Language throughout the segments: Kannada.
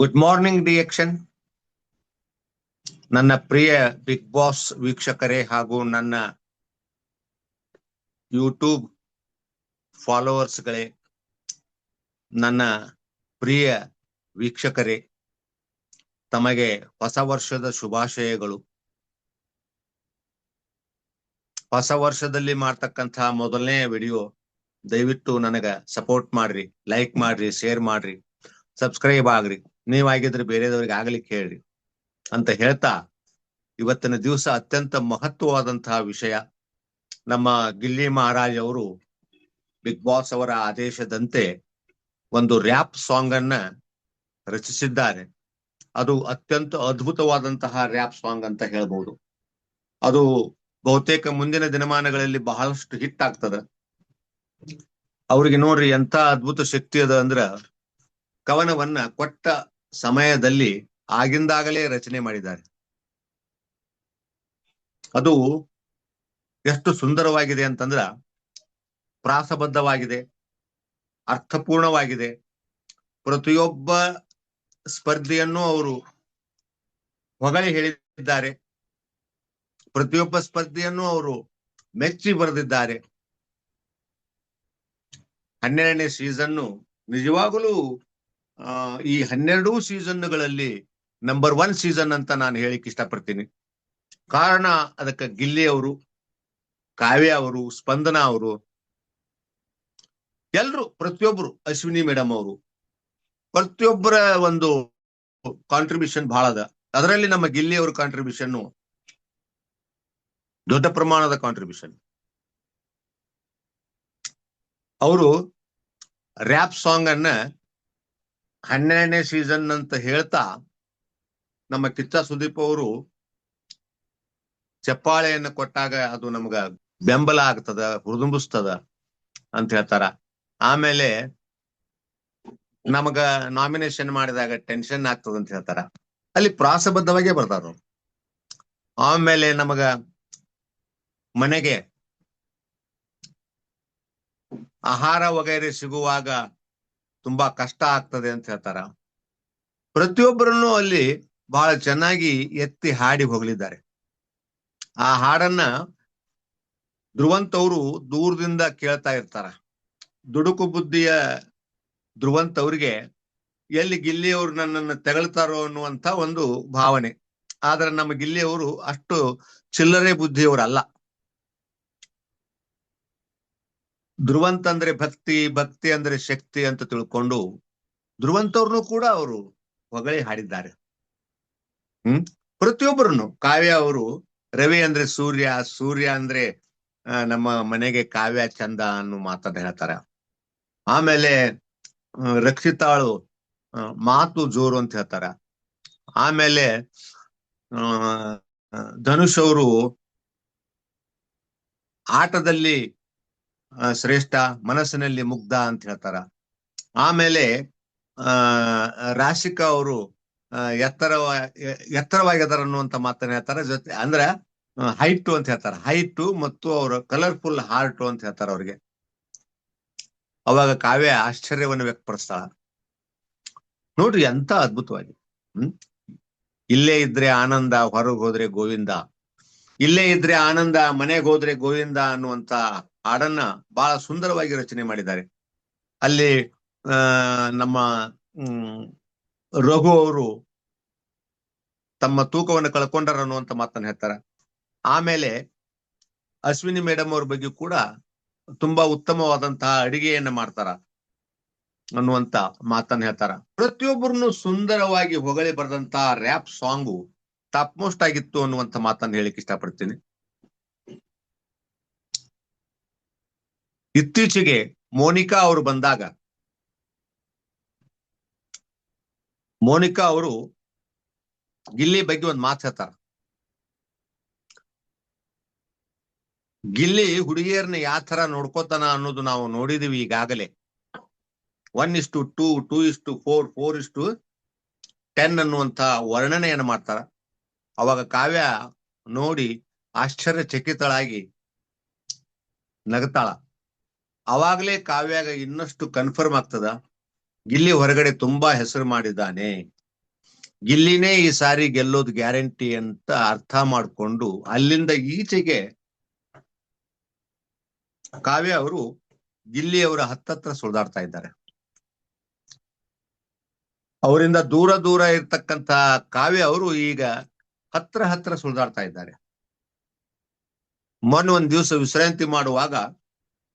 ಗುಡ್ ಮಾರ್ನಿಂಗ್ ರಿಯಾಕ್ಷನ್ ನನ್ನ ಪ್ರಿಯ ಬಿಗ್ ಬಾಸ್ ವೀಕ್ಷಕರೇ ಹಾಗೂ ನನ್ನ ಯೂಟ್ಯೂಬ್ ಫಾಲೋವರ್ಸ್ಗಳೇ ನನ್ನ ಪ್ರಿಯ ವೀಕ್ಷಕರೇ, ತಮಗೆ ಹೊಸ ವರ್ಷದ ಶುಭಾಶಯಗಳು. ಹೊಸ ವರ್ಷದಲ್ಲಿ ಮಾಡ್ತಕ್ಕಂತಹ ಮೊದಲನೇ ವಿಡಿಯೋ, ದಯವಿಟ್ಟು ನನಗ ಸಪೋರ್ಟ್ ಮಾಡ್ರಿ, ಲೈಕ್ ಮಾಡ್ರಿ, ಶೇರ್ ಮಾಡ್ರಿ, ಸಬ್ಸ್ಕ್ರೈಬ್ ಆಗ್ರಿ. ನೀವಾಗಿದ್ರೆ ಬೇರೆದವ್ರಿಗೆ ಆಗ್ಲಿಕ್ಕೆ ಹೇಳಿ ಅಂತ ಹೇಳ್ತಾ ಇವತ್ತಿನ ದಿವಸ ಅತ್ಯಂತ ಮಹತ್ವವಾದಂತಹ ವಿಷಯ ನಮ್ಮ ಗಿಲ್ಲಿ ಮಹಾರಾಜ್ ಅವರು ಬಿಗ್ ಬಾಸ್ ಅವರ ಆದೇಶದಂತೆ ಒಂದು ರ್ಯಾಪ್ ಸಾಂಗ್ ಅನ್ನ ರಚಿಸಿದ್ದಾರೆ. ಅದು ಅತ್ಯಂತ ಅದ್ಭುತವಾದಂತಹ ರ್ಯಾಪ್ ಸಾಂಗ್ ಅಂತ ಹೇಳ್ಬಹುದು ಅದು ಬಹುತೇಕ ಮುಂದಿನ ದಿನಮಾನಗಳಲ್ಲಿ ಬಹಳಷ್ಟು ಹಿಟ್ ಆಗ್ತದ. ಅವ್ರಿಗೆ ನೋಡ್ರಿ ಎಂತ ಅದ್ಭುತ ಶಕ್ತಿ ಅದ ಅಂದ್ರ ಕವನವನ್ನ ಕೊಟ್ಟ ಸಮಯದಲ್ಲಿ ಆಗಿಂದಾಗಲೇ ರಚನೆ ಮಾಡಿದ್ದಾರೆ. ಅದು ಎಷ್ಟು ಸುಂದರವಾಗಿದೆ ಅಂತಂದ್ರ ಪ್ರಾಸಬದ್ಧವಾಗಿದೆ, ಅರ್ಥಪೂರ್ಣವಾಗಿದೆ. ಪ್ರತಿಯೊಬ್ಬ ಸ್ಪರ್ಧೆಯನ್ನು ಅವರು ಹೊಗಳಿ ಹೇಳಿದ್ದಾರೆ. ಪ್ರತಿಯೊಬ್ಬ ಸ್ಪರ್ಧೆಯನ್ನು ಅವರು ಮೆಚ್ಚಿ ಬರೆದಿದ್ದಾರೆ. ಹನ್ನೆರಡನೇ ಸೀಸನ್ನು ನಿಜವಾಗಲೂ ಈ ಹನ್ನೆರಡೂ ಸೀಸನ್ಗಳಲ್ಲಿ ನಂಬರ್ ಒನ್ ಸೀಸನ್ ಅಂತ ನಾನು ಹೇಳಿಕ್ ಇಷ್ಟಪಡ್ತೀನಿ. ಕಾರಣ ಅದಕ್ಕೆ ಗಿಲ್ಲಿ ಅವರು, ಕಾವ್ಯ ಅವರು, ಸ್ಪಂದನ ಅವರು, ಎಲ್ರು, ಪ್ರತಿಯೊಬ್ರು, ಅಶ್ವಿನಿ ಮೇಡಮ್ ಅವರು, ಪ್ರತಿಯೊಬ್ಬರ ಒಂದು ಕಾಂಟ್ರಿಬ್ಯೂಷನ್ ಬಹಳ ಅದ. ಅದರಲ್ಲಿ ನಮ್ಮ ಗಿಲ್ಲಿ ಅವ್ರ ಕಾಂಟ್ರಿಬ್ಯೂಷನ್ ದೊಡ್ಡ ಪ್ರಮಾಣದ ಕಾಂಟ್ರಿಬ್ಯೂಷನ್ ಅವರು ರ್ಯಾಪ್ ಸಾಂಗ್ ಅನ್ನ ಹನ್ನೆರಡನೇ ಸೀಸನ್ ಅಂತ ಹೇಳ್ತಾ ನಮ್ಮ ಕಿಚ್ಚ ಸುದೀಪ್ ಅವರು ಚಪ್ಪಾಳೆಯನ್ನು ಕೊಟ್ಟಾಗ ಅದು ನಮ್ಗ ಬೆಂಬಲ ಆಗ್ತದ, ಹುರಿದುಂಬಿಸ್ತದ ಅಂತ ಹೇಳ್ತಾರ. ಆಮೇಲೆ ನಮಗ ನಾಮಿನೇಷನ್ ಮಾಡಿದಾಗ ಟೆನ್ಷನ್ ಆಗ್ತದ ಅಂತ ಹೇಳ್ತಾರ. ಅಲ್ಲಿ ಪ್ರಾಸಬದ್ಧವಾಗೇ ಬರ್ತಾರ ಆಮೇಲೆ ನಮಗ ಮನೆಗೆ ಆಹಾರ ವಗೈರೆ ಸಿಗುವಾಗ ತುಂಬಾ ಕಷ್ಟ ಆಗ್ತದೆ ಅಂತ ಹೇಳ್ತಾರ. ಪ್ರತಿಯೊಬ್ಬರನ್ನು ಅಲ್ಲಿ ಬಹಳ ಚೆನ್ನಾಗಿ ಎತ್ತಿ ಹಾಡಿ ಹೋಗಲಿದ್ದಾರೆ ಆ ಹಾಡನ್ನ ಧ್ರುವಂತ್ ಅವರು ದೂರದಿಂದ ಕೇಳ್ತಾ ಇರ್ತಾರ. ದುಡುಕು ಬುದ್ಧಿಯ ಧ್ರುವಂತ ಅವ್ರಿಗೆ ಎಲ್ಲಿ ಗಿಲ್ಲಿಯವರು ನನ್ನನ್ನು ತೆಗಳ್ತಾರೋ ಅನ್ನುವಂತ ಒಂದು ಭಾವನೆ. ಆದ್ರೆ ನಮ್ಮ ಗಿಲ್ಲಿಯವರು ಅಷ್ಟು ಚಿಲ್ಲರೆ ಬುದ್ಧಿಯವರಲ್ಲ. ಧ್ರುವಂತ್ ಅಂದ್ರೆ ಭಕ್ತಿ ಭಕ್ತಿ ಅಂದ್ರೆ ಶಕ್ತಿ ಅಂತ ತಿಳ್ಕೊಂಡು ಧ್ರುವಂತವ್ರನ್ನು ಕೂಡ ಅವರು ಹೊಗಳಿ ಹಾಡಿದ್ದಾರೆ. ಹ್ಮ್? ಪ್ರತಿಯೊಬ್ಬರನ್ನು, ಕಾವ್ಯ ಅವರು, ರವಿ ಅಂದ್ರೆ ಸೂರ್ಯ ಸೂರ್ಯ ಅಂದ್ರೆ ನಮ್ಮ ಮನೆಗೆ ಕಾವ್ಯ ಚಂದ ಅನ್ನೋ ಮಾತನ್ನ ಹೇಳ್ತಾರೆ. ಆಮೇಲೆ ರಕ್ಷಿತಾಳು ಮಾತು ಜೋರು ಅಂತ ಹೇಳ್ತಾರ. ಆಮೇಲೆ ಧನುಷ್ ಅವರು ಆಟದಲ್ಲಿ ಶ್ರೇಷ್ಠ, ಮನಸ್ಸಿನಲ್ಲಿ ಮುಗ್ಧ ಅಂತ ಹೇಳ್ತಾರ. ಆಮೇಲೆ, ಆ, ರಾಶಿಕಾ ಅವರು ಎತ್ತರವ ಎತ್ತರವಾಗಿದಾರ ಅನ್ನುವಂತ ಮಾತನ್ನ ಹೇಳ್ತಾರ. ಜೊತೆ, ಅಂದ್ರ ಹೈಟ್ ಅಂತ ಹೇಳ್ತಾರ. ಹೈಟ್ ಮತ್ತು ಅವ್ರ ಕಲರ್ಫುಲ್ ಹಾರ್ಟ್ ಅಂತ ಹೇಳ್ತಾರ ಅವ್ರಿಗೆ. ಅವಾಗ ಕಾವ್ಯ ಆಶ್ಚರ್ಯವನ್ನು ವ್ಯಕ್ತಪಡಿಸ್ತಾಳ. ನೋಡ್ರಿ, ಎಂತ ಅದ್ಭುತವಾಗಿ. ಇಲ್ಲೇ ಇದ್ರೆ ಆನಂದ, ಹೊರಗೆ ಹೋದ್ರೆ ಗೋವಿಂದ. ಇಲ್ಲೇ ಇದ್ರೆ ಆನಂದ, ಮನೆಗೆ ಹೋದ್ರೆ ಗೋವಿಂದ ಅನ್ನುವಂತ ಹಾಡನ್ನ ಬಹಳ ಸುಂದರವಾಗಿ ರಚನೆ ಮಾಡಿದ್ದಾರೆ. ಅಲ್ಲಿ ನಮ್ಮ ರಘು ಅವರು ತಮ್ಮ ತೂಕವನ್ನು ಕಳ್ಕೊಂಡಾರ ಅನ್ನುವಂತ ಮಾತನ್ನ ಹೇಳ್ತಾರ. ಆಮೇಲೆ ಅಶ್ವಿನಿ ಮೇಡಮ್ ಅವ್ರ ಬಗ್ಗೆ ಕೂಡ ತುಂಬಾ ಉತ್ತಮವಾದಂತಹ ಅಡಿಗೆಯನ್ನ ಮಾಡ್ತಾರ ಅನ್ನುವಂತ ಮಾತನ್ನ ಹೇಳ್ತಾರ. ಪ್ರತಿಯೊಬ್ಬರನ್ನು ಸುಂದರವಾಗಿ ಹೊಗಳಿ ಬರೆದಂತಹ ರ್ಯಾಪ್ ಸಾಂಗು ಟಾಪ್ ಮೋಸ್ಟ್ ಆಗಿತ್ತು ಅನ್ನುವಂತ ಮಾತನ್ನ ಹೇಳಿಕ್ ಇಷ್ಟಪಡ್ತೀನಿ. ಇತ್ತೀಚೆಗೆ ಮೋನಿಕಾ ಅವರು ಬಂದಾಗ, ಮೋನಿಕಾ ಅವರು ಗಿಲ್ಲಿ ಬಗ್ಗೆ ಒಂದು ಮಾತು ಹೇಳ್ತಾರ. ಗಿಲ್ಲಿ ಹುಡುಗಿಯರನ್ನ ಯಾವ ತರ ನೋಡ್ಕೋತಾನ ಅನ್ನೋದು ನಾವು ನೋಡಿದೀವಿ ಈಗಾಗಲೇ. ಒನ್ ಇಷ್ಟು ಟೂ ಟೂ ಇಸ್ಟು ಫೋರ್ ಫೋರ್ ಇಸ್ಟು ಟೆನ್ ಅನ್ನುವಂತ ವರ್ಣನೆಯನ್ನು ಮಾಡ್ತಾರ. ಅವಾಗ ಕಾವ್ಯ ನೋಡಿ ಆಶ್ಚರ್ಯಚಕಿತಳಾಗಿ ನಗತಾಳ. ಅವಾಗಲೇ ಕಾವ್ಯಾಗ ಇನ್ನಷ್ಟು ಕನ್ಫರ್ಮ್ ಆಗ್ತದ? ಗಿಲ್ಲಿ ಹೊರಗಡೆ ತುಂಬಾ ಹೆಸರು ಮಾಡಿದ್ದಾನೆ. ಗಿಲ್ಲಿನೇ ಈ ಸಾರಿ ಗೆಲ್ಲೋದು ಗ್ಯಾರಂಟಿ ಅಂತ ಅರ್ಥ ಮಾಡಿಕೊಂಡು ಅಲ್ಲಿಂದ ಈಚೆಗೆ ಕಾವ್ಯ ಅವರು ಗಿಲ್ಲಿ ಅವರ ಹತ್ತತ್ರ ಸುಳಿದಾಡ್ತಾ ಇದ್ದಾರೆ. ಅವರಿಂದ ದೂರ ದೂರ ಇರ್ತಕ್ಕಂತ ಕಾವ್ಯ ಅವರು ಈಗ ಹತ್ರ ಹತ್ರ ಸುಳಿದಾಡ್ತಾ ಇದ್ದಾರೆ. ಮೊನ್ನೆ ಒಂದ್ ದಿವಸ ವಿಶ್ರಾಂತಿ ಮಾಡುವಾಗ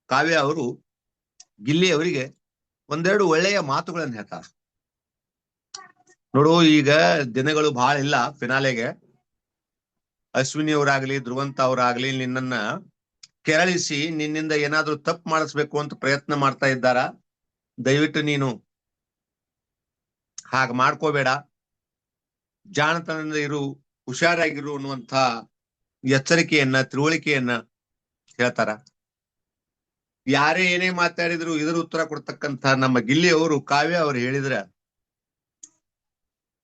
ಕಾವ್ಯ ಅವರು ಗಿಲ್ಲಿ ಅವರಿಗೆ ಒಂದೆರಡು ಒಳ್ಳೆಯ ಮಾತುಗಳನ್ನು ಹೇಳ್ತಾರ. ನೋಡು, ಈಗ ದಿನಗಳು ಬಹಳ ಇಲ್ಲ ಫಿನಾಲೆಗೆ ಅಶ್ವಿನಿ ಅವರಾಗ್ಲಿ, ಧ್ರುವಂತ ಅವರಾಗ್ಲಿ ನಿನ್ನನ್ನ ಕೆರಳಿಸಿ ನಿನ್ನಿಂದ ಏನಾದ್ರೂ ತಪ್ಪು ಮಾಡಿಸ್ಬೇಕು ಅಂತ ಪ್ರಯತ್ನ ಮಾಡ್ತಾ ಇದ್ದಾರ? ದಯವಿಟ್ಟು ನೀನು ಹಾಗ ಮಾಡ್ಕೋಬೇಡ. ಜಾಣತನದಿಂದ ಇರು, ಹುಷಾರಾಗಿರು ಅನ್ನುವಂತ ಎಚ್ಚರಿಕೆಯನ್ನ, ತಿಳುವಳಿಕೆಯನ್ನ ಹೇಳ್ತಾರ? ಯಾರೇ ಏನೇ ಮಾತಾಡಿದ್ರು ಇದರ ಉತ್ತರ ಕೊಡ್ತಕ್ಕಂತ ನಮ್ಮ ಗಿಲ್ಲಿ ಅವರು, ಕಾವ್ಯ ಅವ್ರು ಹೇಳಿದ್ರ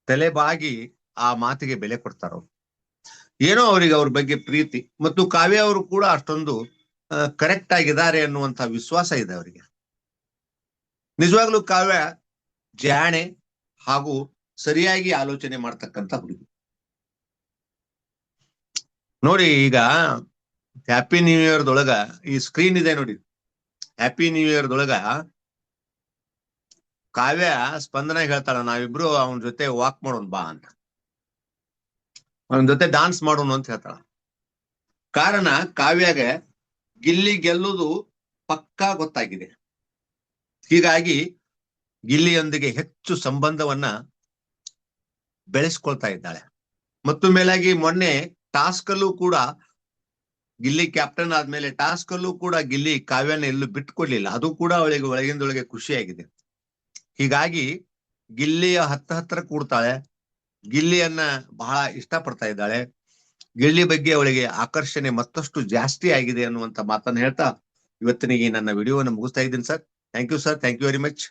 ತಲೆಬಾಗಿ ಆ ಮಾತಿಗೆ ಬೆಲೆ ಕೊಡ್ತಾರ? ಏನೋ ಅವ್ರಿಗೆ ಅವ್ರ ಬಗ್ಗೆ ಪ್ರೀತಿ. ಮತ್ತು ಕಾವ್ಯ ಅವರು ಕೂಡ ಅಷ್ಟೊಂದು ಕರೆಕ್ಟ್ ಆಗಿದ್ದಾರೆ ಅನ್ನುವಂತ ವಿಶ್ವಾಸ ಇದೆ ಅವರಿಗೆ. ನಿಜವಾಗ್ಲೂ ಕಾವ್ಯ ಜಾಣೆ ಹಾಗೂ ಸರಿಯಾಗಿ ಆಲೋಚನೆ ಮಾಡ್ತಕ್ಕಂತ ಹುಡುಗಿ. ನೋಡಿ ಈಗ ಹ್ಯಾಪಿ ನ್ಯೂ ಇಯರ್ ದೊಳಗ ಈ ಸ್ಕ್ರೀನ್ ಇದೆ ನೋಡಿ. ಹ್ಯಾಪಿ ನ್ಯೂ ಇಯರ್ ದೊಳಗ ಕಾವ್ಯ ಸ್ಪಂದನ ಹೇಳ್ತಾಳ, ನಾವಿಬ್ರು ಅವನ ಜೊತೆ ವಾಕ್ ಮಾಡೋಣ ಬಾ ಅಂತ. ಅವನ ಜೊತೆ ಡಾನ್ಸ್ ಮಾಡೋಣ ಅಂತ ಹೇಳ್ತಾಳ. ಕಾರಣ ಕಾವ್ಯಾಗ ಗಿಲ್ಲಿ ಗೆಲ್ಲುದು ಪಕ್ಕಾ ಗೊತ್ತಾಗಿದೆ. ಹೀಗಾಗಿ ಗಿಲ್ಲಿಯೊಂದಿಗೆ ಹೆಚ್ಚು ಸಂಬಂಧವನ್ನ ಬೆಳೆಸ್ಕೊಳ್ತಾ ಇದ್ದಾಳೆ. ಮತ್ತು ಮೇಲಾಗಿ ಮೊನ್ನೆ ಟಾಸ್ಕಲ್ಲೂ ಕೂಡ ಗಿಲ್ಲಿ ಕ್ಯಾಪ್ಟನ್ ಆದ್ಮೇಲೆ ಟಾಸ್ಕ್ ಅಲ್ಲೂ ಕೂಡ ಗಿಲ್ಲಿ ಕಾವ್ಯನ ಎಲ್ಲೂ ಬಿಟ್ಕೊಡ್ಲಿಲ್ಲ. ಅದು ಕೂಡ ಅವಳಿಗೆ ಒಳಗಿಂದೊಳಗೆ ಖುಷಿಯಾಗಿದೆ. ಹೀಗಾಗಿ ಗಿಲ್ಲಿಯ ಹತ್ತ ಹತ್ರ ಕೂಡ್ತಾಳೆ. ಗಿಲ್ಲಿಯನ್ನ ಬಹಳ ಇಷ್ಟಪಡ್ತಾ ಇದ್ದಾಳೆ. ಗಿಲ್ಲಿ ಬಗ್ಗೆ ಅವಳಿಗೆ ಆಕರ್ಷಣೆ ಮತ್ತಷ್ಟು ಜಾಸ್ತಿ ಆಗಿದೆ ಅನ್ನುವಂತ ಮಾತನ್ನ ಹೇಳ್ತಾ ಇವತ್ತಿನಿಗೆ ನನ್ನ ವಿಡಿಯೋವನ್ನು ಮುಗಿಸ್ತಾ ಇದ್ದೀನಿ sir. Thank you sir thank you very much